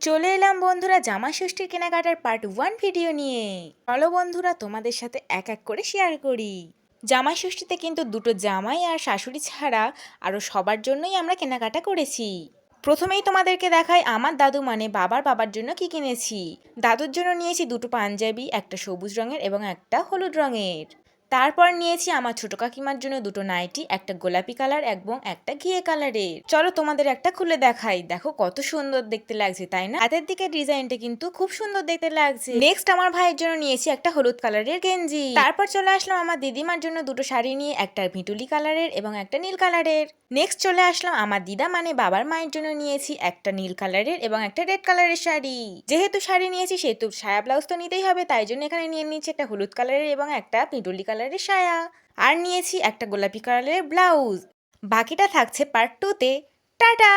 চলে এলাম বন্ধুরা জামা ষষ্ঠীর কেনাকাটার পার্ট ওয়ান ভিডিও নিয়ে। চলো বন্ধুরা তোমাদের সাথে এক এক করে শেয়ার করি। জামাই ষষ্ঠীতে কিন্তু দুটো জামাই আর শাশুড়ি ছাড়া আরও সবার জন্যই আমরা কেনাকাটা করেছি। প্রথমেই তোমাদেরকে দেখাই আমার দাদু মানে বাবার বাবার জন্য কি কিনেছি। দাদুর জন্য নিয়েছি দুটো পাঞ্জাবি, একটা সবুজ রঙের এবং একটা হলুদ রঙের। তারপর নিয়েছি আমার ছোট কাকিমার জন্য দুটো নাইটি, একটা গোলাপি কালার এবং একটা ঘিয়ে কালারের। চলো তোমাদের একটা খুলে দেখাই। দেখো কত সুন্দর দেখতে লাগছে, তাই না? হাতের দিকে ডিজাইনটা কিন্তু খুব সুন্দর দেখতে লাগছে। নেক্সট আমার ভাইয়ের জন্য নিয়েছি একটা হলুদ কালারের গেঞ্জি। তারপর চলে আসলাম আমার দিদিমার জন্য দুটো শাড়ি নিয়ে একটা ভিটুলি কালারের এবং একটা নীল কালারের। নেক্সট চলে আসলাম আমার দিদা মানে বাবার মায়ের জন্য নিয়েছি একটা নীল কালারের এবং একটা রেড কালারের শাড়ি। যেহেতু শাড়ি নিয়েছি, সেহেতু সায়া ব্লাউজ তো নিতেই হবে, তাই জন্য এখানে নিয়ে নিয়েছি একটা হলুদ কালারের এবং একটা পিটুলি কালারের সায়া। আর নিয়েছি একটা গোলাপি কালারের ব্লাউজ। বাকিটা থাকছে পার্ট টুতে টাটা!